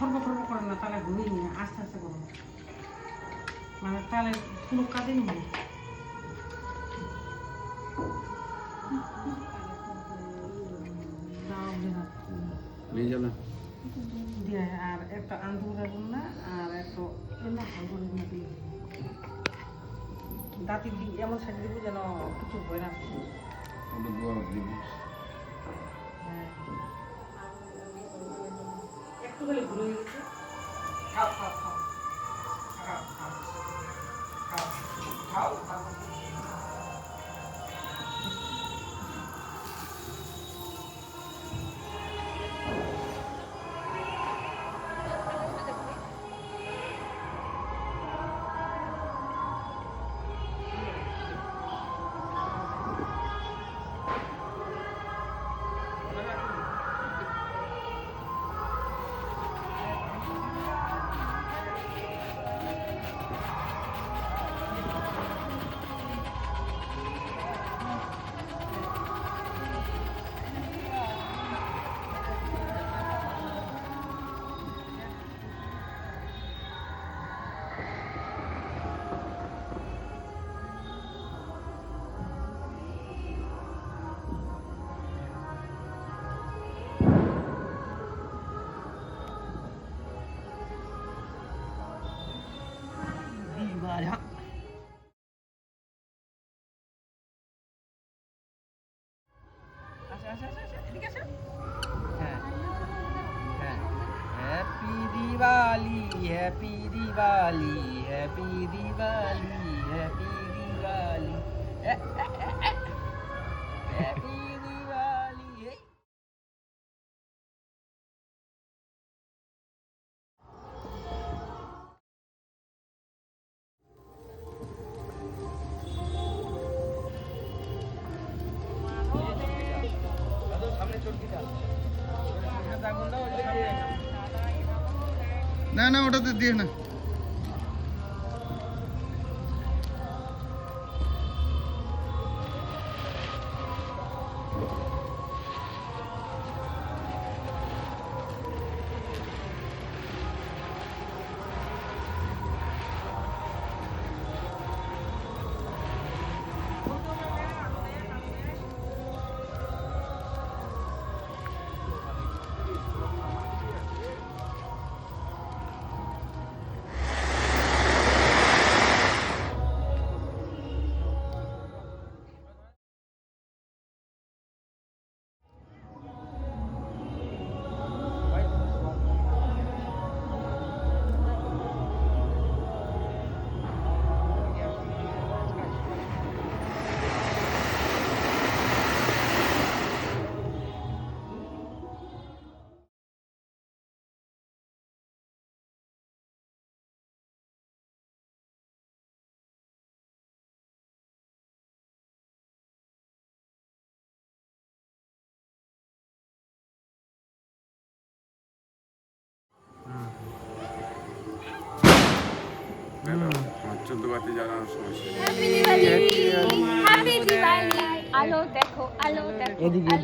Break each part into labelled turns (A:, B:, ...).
A: খর্ব খর্ব করে না তাহলে ঘুমিয়ে নিয়ে আস্তে আস্তে করো। মানে তাহলে কোনো কাজে নেই। আর একটা আন্দুল রাখুন না আর একটু এমন হালকা করে দিয়ে। দাঁতি দি- এমন সাইড দিব যেন কিছু হয় না।
B: ওটা দুয়ার।
A: একটু খালি ঘুরে গেছে। খাও খাও। খাও খাও। খাও খাও খাও।
B: れは？ഞാൻ അവിടെ എത്തിയാണ് চোদ্দ বাতি জানানোর সমস্যা
C: আলো দেখো আলো দেখো
D: এদিকে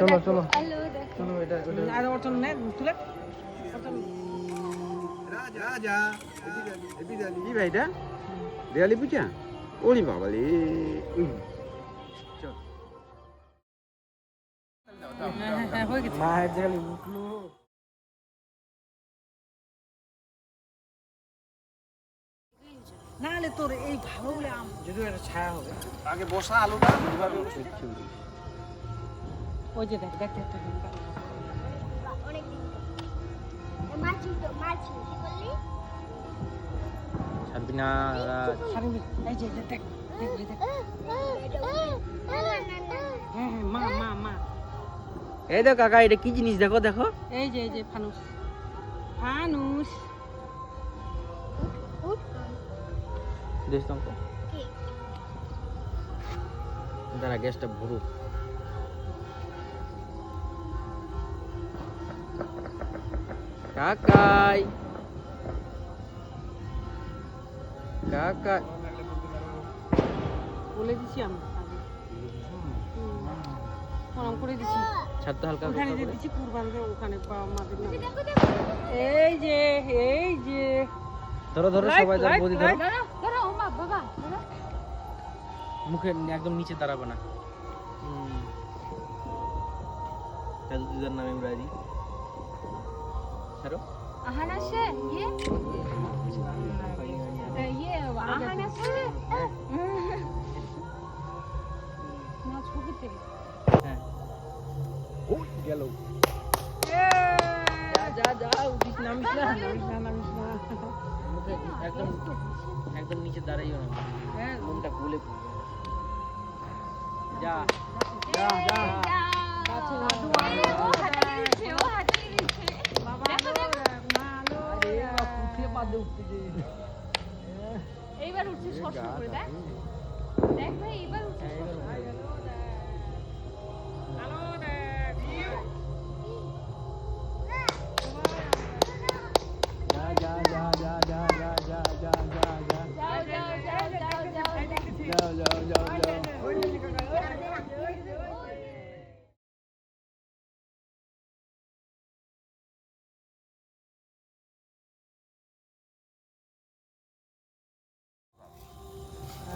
D: চলো চলো চলো এটা
A: আর ওর জন্য তুলে
D: রাজা
A: নাহলে তোর এই ভালো বলে আম
D: যদি একটা ছায়া হবে।
B: আগে বসা আলুটা এইভাবে
A: ওই যে দেখ দেখ দেখ দেখ, দেখ।
C: অনেক মাছি তো মাছি কি বললি
D: ছাড়বি না
A: এই যে দেখ। হ্যাঁ হ্যাঁ মা মা মা।
D: এই দেখো কাকা এটা কি জিনিস? দেখো দেখো।
A: এই যে এই যে ফানুস। ফানুস।
D: তো দাঁড়া গ্যাসটা ভরুক কাকাই। কাকা
A: বলে দিছি আমি। প্রণাম করে দিছি।
E: ছাড়তে হালকা
A: ওখানে যে কুরবানকে ওখানে বা- আমাদের নামে।
C: দেখো দেখো
A: এই যে এই যে।
E: ধরো ধরো সবাই ধরো ধরো।
C: বাবা
E: মুখে একদম নিচে দাঁড়াবে না তাহলে দুধার নামে রাজি ছাড়ো
C: আহানা সে ইয়ে ইয়ে আহানা সে না ছবিতে
E: হ্যাঁ ও
B: গেল
A: যা। উঠিস নামিস না হ্যাঁ
E: মনটা খুলে
C: এইবার উঠছে করে দেখ। ভাই এইবার উঠছে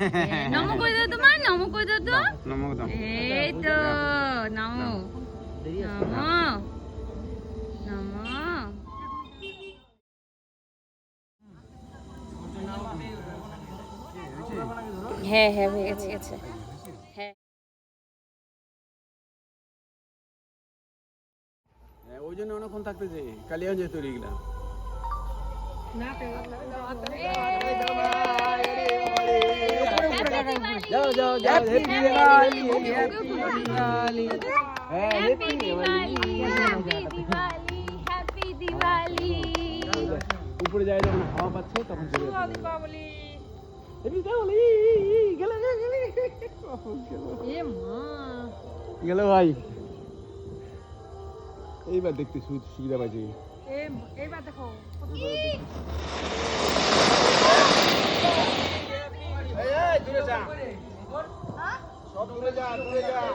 C: নমো করে দাও তোমার নমো করে দাও তো
B: নমক দাও
C: এই তো নমো নমো নমো হ্যাঁ হ্যাঁ হয়ে গেছে গেছে হ্যাঁ
B: হ্যাঁ, ওই জন্য অনেকক্ষণ থাকতে যে কালিয়া যেতে গেলাম যাও যাও যাও happy Diwali happy Diwali
C: happy Diwali happy Diwali
B: উপরে যাই যখন হাওয়া পাচ্ছে তখন চলে যেতে
A: দীপাবলি
B: গেল গেল গেল
A: এ মা
B: গেল ভাই এইবার দেখতে সুবিধা পাইছি
A: এইবার দেখো
E: Obrigado, obrigado.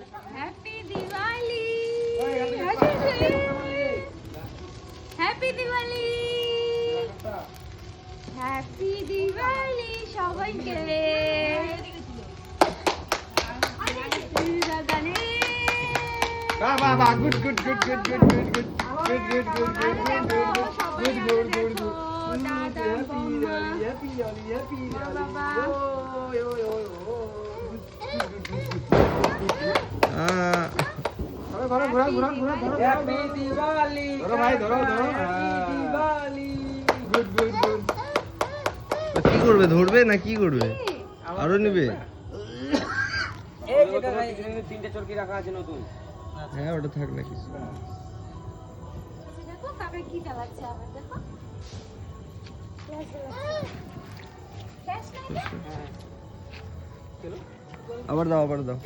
C: Happy Diwali happy Diwali happy Diwali সবাইকে
B: বাহ good good good good good good good good good good good good good good good happy Diwali happy Diwali
C: বাবা।
E: হ্যাপি দিওয়ালি
B: ধরো ভাই ধরো
F: কি করবে ধরবে না কি করবে? আরও নেবে?
E: তিনটে চরকি রাখা আছে নতুন
F: হ্যাঁ ওটা থাক না কিছু
C: দেখো আবার
F: দাও আবার দাও।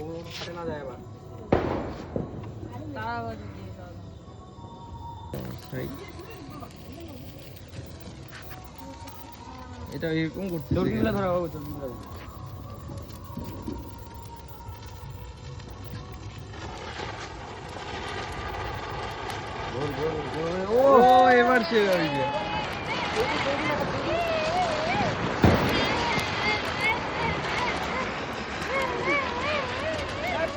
F: এটা এরকম করতে
E: ধরা বাবু
C: ও এবার সে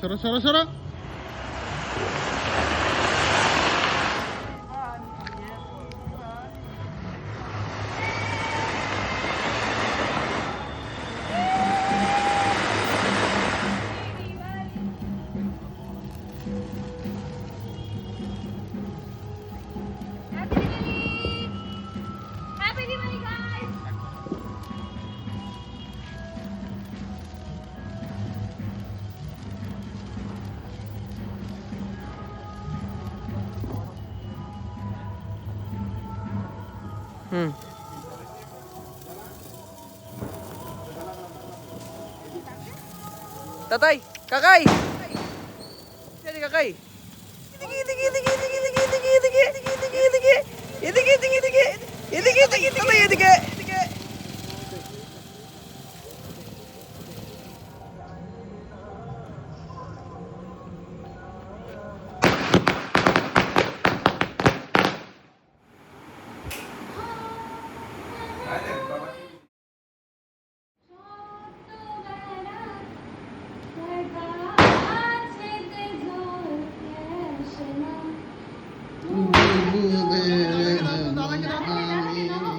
C: ¡Sara, sara, sara! Hmm. Tatay, kakay. Jadi kakay.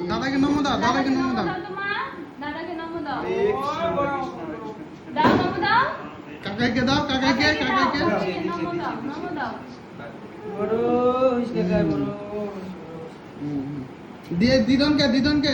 E: দাদাকে নম দাও দাদাকে নম দাও।
B: দাদাকে নমো দাও। দাও নমো দাও।
E: কাকাকে দাও কাকাইকে
B: নমো দাও নমো দাও।
A: বড় হিসকে বড়
E: দিয়ে দিদনকে দিদনকে।